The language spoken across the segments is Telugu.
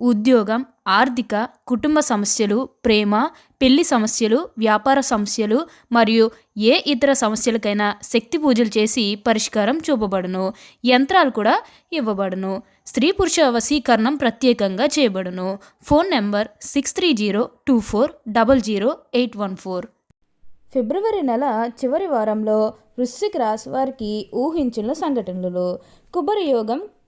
ఉద్యోగం ఆర్థిక కుటుంబ సమస్యలు ప్రేమ పెళ్ళి సమస్యలు వ్యాపార సమస్యలు మరియు ఏ ఇతర సమస్యలకైనా శక్తి పూజలు చేసి పరిష్కారం చూపబడును. యంత్రాలు కూడా ఇవ్వబడును. స్త్రీ పురుష వశీకరణం ప్రత్యేకంగా చేయబడును. Phone number six three zero two four double zero eight one four ఫిబ్రవరి నెల చివరి వారంలో వృశ్చిక రాశి వారికి ఊహించిన సంఘటనలు. కుబరి యోగం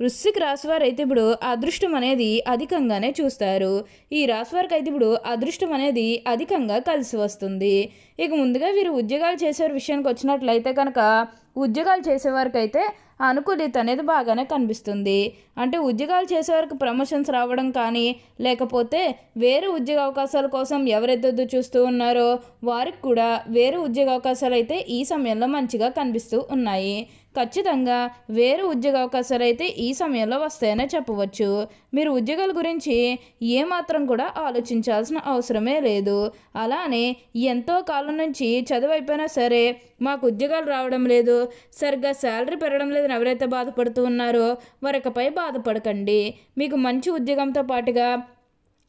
వృశ్చిక రాశివారు అయితే ఇప్పుడు అదృష్టం అనేది అధికంగానే చూస్తారు. ఈ రాశివారికి అయితే ఇప్పుడు అదృష్టం అనేది అధికంగా కలిసి వస్తుంది. ఇక ముందుగా వీరు ఉద్యోగాలు చేసే విషయానికి వచ్చినట్లయితే కనుక ఉద్యోగాలు చేసేవారికి అయితే అనుకూలిత అనేది బాగానే కనిపిస్తుంది. అంటే ఉద్యోగాలు చేసేవారికి ప్రమోషన్స్ రావడం కానీ లేకపోతే వేరే ఉద్యోగ అవకాశాల కోసం ఎవరెద్దొద్దు చూస్తూ ఉన్నారో వారికి కూడా వేరే ఉద్యోగ అవకాశాలు అయితే ఈ సమయంలో మంచిగా కనిపిస్తూ ఉన్నాయి. ఖచ్చితంగా వేరే ఉద్యోగ అవకాశాలు అయితే ఈ సమయంలో వస్తాయనే చెప్పవచ్చు. మీరు ఉద్యోగాల గురించి ఏమాత్రం కూడా ఆలోచించాల్సిన అవసరమే లేదు. అలానే ఎంతో కాలం నుంచి చదువు అయిపోయినా సరే మాకు ఉద్యోగాలు రావడం లేదు. సరిగ్గా శాలరీ పెరగడం లేదని ఎవరైతే బాధపడుతూ ఉన్నారో వారికపై బాధపడకండి. మీకు మంచి ఉద్యోగంతో పాటుగా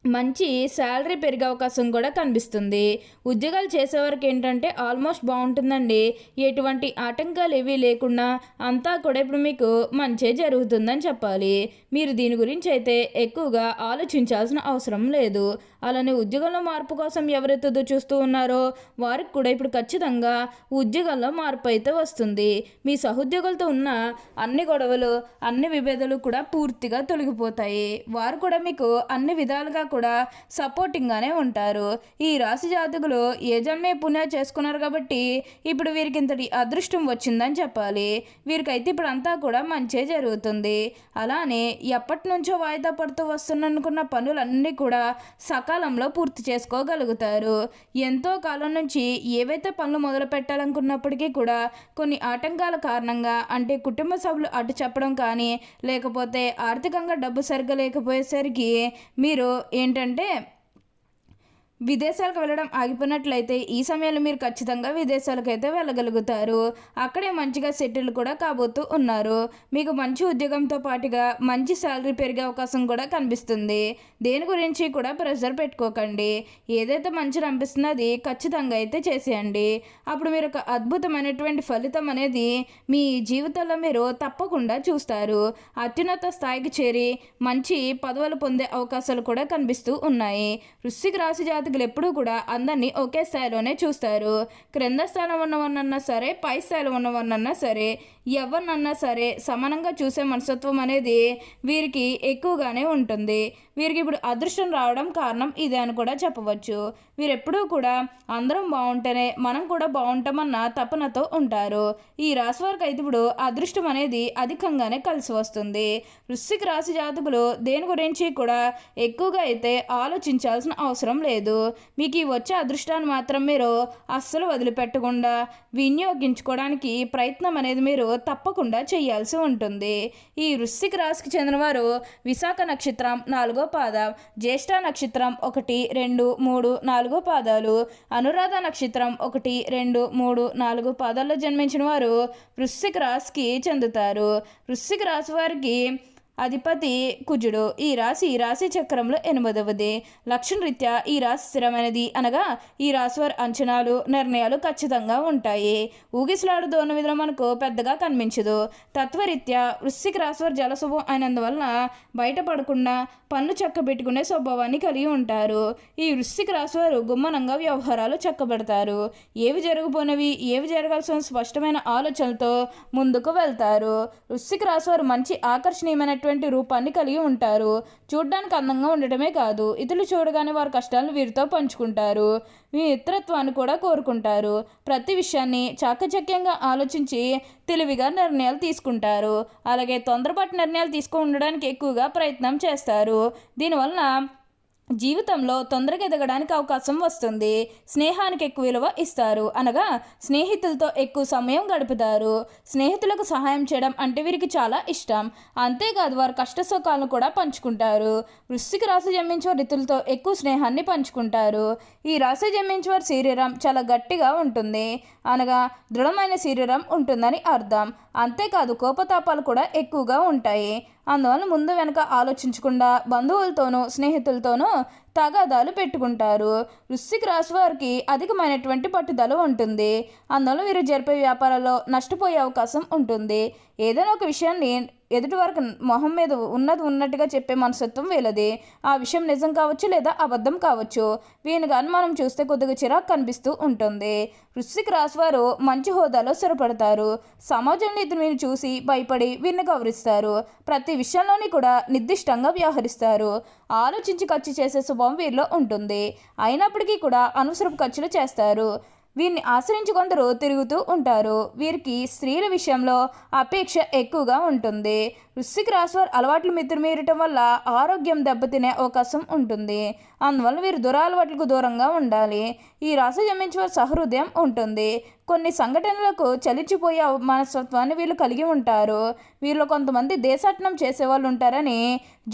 మంచి శాలరీ పెరిగే అవకాశం కూడా కనిపిస్తుంది. ఉద్యోగాలు చేసేవారికి ఏంటంటే ఆల్మోస్ట్ బాగుంటుందండి. ఎటువంటి ఆటంకాలు ఏవీ లేకుండా అంతా కూడా ఇప్పుడు మీకు మంచే జరుగుతుందని చెప్పాలి. మీరు దీని గురించి అయితే ఎక్కువగా ఆలోచించాల్సిన అవసరం లేదు. అలానే ఉద్యోగంలో మార్పు కోసం ఎవరైతే చూస్తూ ఉన్నారో వారికి కూడా ఇప్పుడు ఖచ్చితంగా ఉద్యోగంలో మార్పు అయితే వస్తుంది. మీ సహోద్యోగులతో ఉన్న అన్ని గొడవలు అన్ని విభేదాలు కూడా పూర్తిగా తొలగిపోతాయి. వారు కూడా మీకు అన్ని విధాలుగా కూడా సపోర్టింగ్గానే ఉంటారు. ఈ రాశి జాతకులు ఏ జన్మే పుణ్య చేసుకున్నారు కాబట్టి ఇప్పుడు వీరికి ఇంతటి అదృష్టం వచ్చిందని చెప్పాలి. వీరికైతే ఇప్పుడు అంతా కూడా మంచే జరుగుతుంది. అలానే ఎప్పటి నుంచో వాయిదా పడుతూ వస్తున్ననుకున్న పనులన్నీ కూడా సకాలంలో పూర్తి చేసుకోగలుగుతారు. ఎంతో కాలం నుంచి ఏవైతే పనులు మొదలు పెట్టాలనుకున్నప్పటికీ కూడా కొన్ని ఆటంకాల కారణంగా అంటే కుటుంబ సభ్యులు అటు చెప్పడం కానీ లేకపోతే ఆర్థికంగా డబ్బు సరిగ్గా లేకపోయేసరికి మీరు ఏంటంటే విదేశాలకు వెళ్ళడం ఆగిపోయినట్లయితే ఈ సమయంలో మీరు ఖచ్చితంగా విదేశాలకు అయితే వెళ్ళగలుగుతారు. అక్కడే మంచిగా సెటిల్ కూడా కాబోతూ ఉన్నారు. మీకు మంచి ఉద్యోగంతో పాటుగా మంచి శాలరీ పెరిగే అవకాశం కూడా కనిపిస్తుంది. దేని గురించి కూడా ప్రెషర్ పెట్టుకోకండి. ఏదైతే మంచిగా అనిపిస్తుందో అది ఖచ్చితంగా అయితే చేసేయండి. అప్పుడు మీరు ఒక అద్భుతమైనటువంటి ఫలితం అనేది మీ జీవితంలో మీరు తప్పకుండా చూస్తారు. అత్యున్నత స్థాయికి చేరి మంచి పదవులు పొందే అవకాశాలు కూడా కనిపిస్తూ ఉన్నాయి. వృశ్చిక రాశి జాతి జాతకులు ఎప్పుడూ కూడా అందరినీ ఒకే స్థాయిలోనే చూస్తారు. క్రింద స్థానం ఉన్నవన్నన్నా సరే పై స్థాయిలో ఉన్నవన్నన్నా సరే ఎవరినన్నా సరే సమానంగా చూసే మనస్తత్వం అనేది వీరికి ఎక్కువగానే ఉంటుంది. వీరికి ఇప్పుడు అదృష్టం రావడం కారణం ఇదే అని కూడా చెప్పవచ్చు. వీరెప్పుడూ కూడా అందరం బాగుంటేనే మనం కూడా బాగుంటామన్న తపనతో ఉంటారు. ఈ రాశి వారికి అయితే ఇప్పుడు అదృష్టం అనేది అధికంగానే కలిసి వస్తుంది. వృశ్చిక రాశి జాతకులు దేని గురించి కూడా ఎక్కువగా అయితే ఆలోచించాల్సిన అవసరం లేదు. మీకు ఈ వచ్చే అదృష్టాన్ని మాత్రం మీరు అస్సలు వదిలిపెట్టకుండా వినియోగించుకోవడానికి ప్రయత్నం అనేది మీరు తప్పకుండా చేయాల్సి ఉంటుంది. ఈ వృశ్చిక రాశికి చెందినవారు విశాఖ నక్షత్రం నాలుగో పాదం జ్యేష్ఠ నక్షత్రం ఒకటి రెండు మూడు నాలుగో పాదాలు అనురాధ నక్షత్రం ఒకటి రెండు మూడు నాలుగు పాదాల్లో జన్మించిన వారు వృశ్చిక రాశికి చెందుతారు. వృశ్చిక రాశి వారికి అధిపతి కుజుడు. ఈ రాశి రాశి చక్రంలో ఎనిమిదవది. లక్షణరీత్యా ఈ రాశి స్థిరమైనది అనగా ఈ రాశి వారి అంచనాలు నిర్ణయాలు ఖచ్చితంగా ఉంటాయి. ఊగిసలాడు దోన విధులు మనకు పెద్దగా కనిపించదు. తత్వరీత్యా వృశ్చిక రాశి వారి జలశుభం అయినందువలన బయటపడకుండా పన్ను చక్కబెట్టుకునే స్వభావాన్ని కలిగి ఉంటారు. ఈ వృశ్చిక రాశి వారు గుమ్మనంగా వ్యవహారాలు చక్కబెడతారు. ఏవి జరగబోనవి ఏవి జరగాల్సిన స్పష్టమైన ఆలోచనలతో ముందుకు వెళ్తారు. వృశ్చిక రాశి వారు మంచి ఆకర్షణీయమైనటువంటి అనేటువంటి రూపాన్ని కలిగి ఉంటారు. చూడ్డానికి అందంగా ఉండటమే కాదు ఇతరులు చూడగానే వారి కష్టాలను వీరితో పంచుకుంటారు. మీ మిత్రత్వాన్ని కూడా కోరుకుంటారు. ప్రతి విషయాన్ని చాకచక్యంగా ఆలోచించి తెలివిగా నిర్ణయాలు తీసుకుంటారు. అలాగే తొందరపాటు నిర్ణయాలు తీసుకు ఉండడానికి ఎక్కువగా ప్రయత్నం చేస్తారు. దీనివలన జీవితంలో తొందరగా ఎదగడానికి అవకాశం వస్తుంది. స్నేహానికి ఎక్కువ విలువ ఇస్తారు. అనగా స్నేహితులతో ఎక్కువ సమయం గడుపుతారు. స్నేహితులకు సహాయం చేయడం అంటే వీరికి చాలా ఇష్టం. అంతేకాదు వారు కష్ట సుఖాలను కూడా పంచుకుంటారు. వృశ్చిక రాశి జన్మించే రితులతో ఎక్కువ స్నేహాన్ని పంచుకుంటారు. ఈ రాశి జన్మించే వారి శరీరం చాలా గట్టిగా ఉంటుంది. అనగా దృఢమైన శరీరం ఉంటుందని అర్థం. అంతేకాదు కోపతాపాలు కూడా ఎక్కువగా ఉంటాయి. అందువల్ల ముందు వెనక ఆలోచించకుండా బంధువులతోనూ స్నేహితులతోనూ తగాదాలు పెట్టుకుంటారు. వృశ్చిక రాశి వారికి అధికమైనటువంటి పట్టుదల ఉంటుంది. అందువల్ల వీరు జరిపే వ్యాపారాల్లో నష్టపోయే అవకాశం ఉంటుంది. ఏదైనా ఒక విషయాన్ని ఎదుటి వరకు మొహం మీద ఉన్నది ఉన్నట్టుగా చెప్పే మనసత్వం వీళ్ళది. ఆ విషయం నిజం కావచ్చు లేదా అబద్ధం కావచ్చు. వీని కానీ మనం చూస్తే కొద్దిగా చిరాకు కనిపిస్తూ ఉంటుంది. వృశ్చిక రాశి వారు మంచి హోదాలో స్థిరపడతారు. సమాజంలో ఇతను వీరిని చూసి భయపడి వీరిని గౌరవిస్తారు. ప్రతి విషయంలోని కూడా నిర్దిష్టంగా వ్యవహరిస్తారు. ఆలోచించి ఖర్చు చేసే స్వభావం వీరిలో ఉంటుంది. అయినప్పటికీ కూడా అనవసరపు ఖర్చులు చేస్తారు. వీరిని ఆశ్రయించి కొందరు తిరుగుతూ ఉంటారు. వీరికి స్త్రీల విషయంలో అపేక్ష ఎక్కువగా ఉంటుంది. వృశ్చిక రాశి వారు అలవాట్లు మితిమీరటం వల్ల ఆరోగ్యం దెబ్బతినే అవకాశం ఉంటుంది. అందువల్ల వీరు దురలవాట్లకు దూరంగా ఉండాలి. ఈ రాశి జన్మించే వారి సహృదయం ఉంటుంది. కొన్ని సంఘటనలకు చలిచిపోయే మనస్తత్వాన్ని వీళ్ళు కలిగి ఉంటారు. వీళ్ళు కొంతమంది దేశాటనం చేసేవాళ్ళు ఉంటారని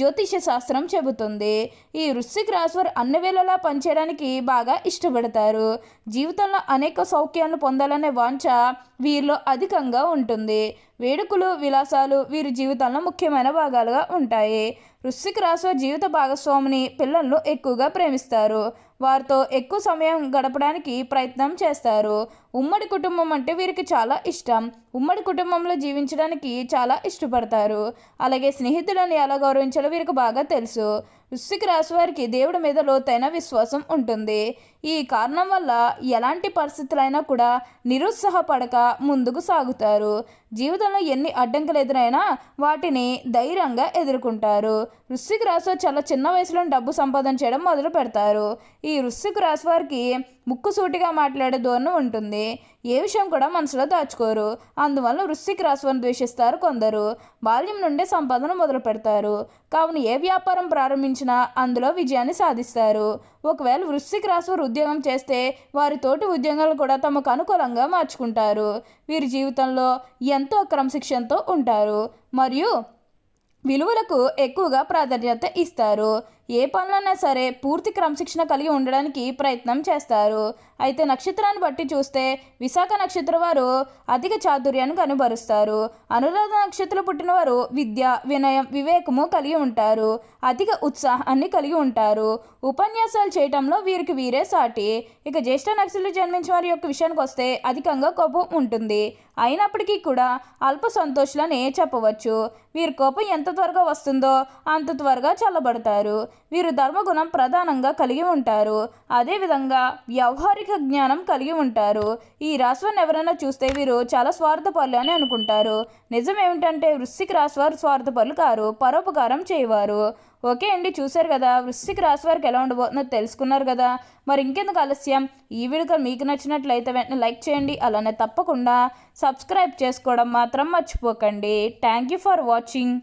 జ్యోతిష శాస్త్రం చెబుతుంది. ఈ వృశ్చిక రాశి వారు అన్ని వేళలా పనిచేయడానికి బాగా ఇష్టపడతారు. జీవితంలో అనేక సౌఖ్యాలను పొందాలనే వాంఛ వీరిలో అధికంగా ఉంటుంది. వేడుకలు విలాసాలు వీరి జీవితంలో ముఖ్యమైన భాగాలుగా ఉంటాయి. వృశ్చిక రాశి జీవిత భాగస్వామిని పిల్లలను ఎక్కువగా ప్రేమిస్తారు. వారితో ఎక్కువ సమయం గడపడానికి ప్రయత్నం చేస్తారు. ఉమ్మడి కుటుంబం అంటే వీరికి చాలా ఇష్టం. ఉమ్మడి కుటుంబంలో జీవించడానికి చాలా ఇష్టపడతారు. అలాగే స్నేహితులను ఎలా గౌరవించాలో వీరికి బాగా తెలుసు. వృశ్చిక రాశి వారికి దేవుడి మీద లోతైన విశ్వాసం ఉంటుంది. ఈ కారణం వల్ల ఎలాంటి పరిస్థితులైనా కూడా నిరుత్సాహపడక ముందుకు సాగుతారు. జీవితంలో ఎన్ని అడ్డంకులు ఎదురైనా వాటిని ధైర్యంగా ఎదుర్కొంటారు. వృశ్చిక రాశి చాలా చిన్న వయసులో డబ్బు సంపాదన చేయడం మొదలు పెడతారు ఈ వృశ్చిక రాశి వారికి ముక్కుసూటిగా మాట్లాడే ధోరణి ఉంటుంది. ఏ విషయం కూడా మనసులో దాచుకోరు. అందువల్ల వృశ్చిక రాశివారిని ద్వేషిస్తారు కొందరు. బాల్యం నుండే సంపాదన మొదలు పెడతారు. కావున ఏ వ్యాపారం ప్రారంభించినా అందులో విజయాన్ని సాధిస్తారు. ఒకవేళ వృశ్చిక రాశివారు ఉద్యోగం చేస్తే వారి తోటి ఉద్యోగాలు కూడా తమకు అనుకూలంగా మార్చుకుంటారు. వీరి జీవితంలో ఎంతో క్రమశిక్షణతో ఉంటారు. మరియు విలువలకు ఎక్కువగా ప్రాధాన్యత ఇస్తారు. ఏ పనులైనా సరే పూర్తి క్రమశిక్షణ కలిగి ఉండడానికి ప్రయత్నం చేస్తారు. అయితే నక్షత్రాన్ని బట్టి చూస్తే విశాఖ నక్షత్రం వారు అధిక చాతుర్యాన్ని కనుబరుస్తారు. అనురాధ నక్షత్రం పుట్టిన వారు విద్య వినయం వివేకము కలిగి ఉంటారు. అధిక ఉత్సాహాన్ని కలిగి ఉంటారు. ఉపన్యాసాలు చేయటంలో వీరికి వీరే సాటి. ఇక జ్యేష్ఠ నక్షత్రం జన్మించిన వారి యొక్క విషయానికి వస్తే అధికంగా కోపం ఉంటుంది. అయినప్పటికీ కూడా అల్ప సంతోషులని చెప్పవచ్చు. వీరి కోపం ఎంత త్వరగా వస్తుందో అంత త్వరగా చల్లబడతారు. వీరు ధర్మగుణం ప్రధానంగా కలిగి ఉంటారు. అదేవిధంగా వ్యవహారిక జ్ఞానం కలిగి ఉంటారు. ఈ రాశివారిని ఎవరైనా చూస్తే వీరు చాలా స్వార్థపరులు అని అనుకుంటారు. నిజం ఏమిటంటే వృశ్చిక రాశివారు స్వార్థపరులు కారు పరోపకారం చేయవారు. ఓకే అండి చూశారు కదా వృశ్చిక రాశి వారికి ఎలా ఉండబోతుందో తెలుసుకున్నారు కదా. మరి ఇంకెందుకు ఆలస్యం? ఈ వీడియో మీకు నచ్చినట్లయితే వెంటనే లైక్ చేయండి. అలానే తప్పకుండా సబ్స్క్రైబ్ చేసుకోవడం మాత్రం మర్చిపోకండి. Thank you for watching.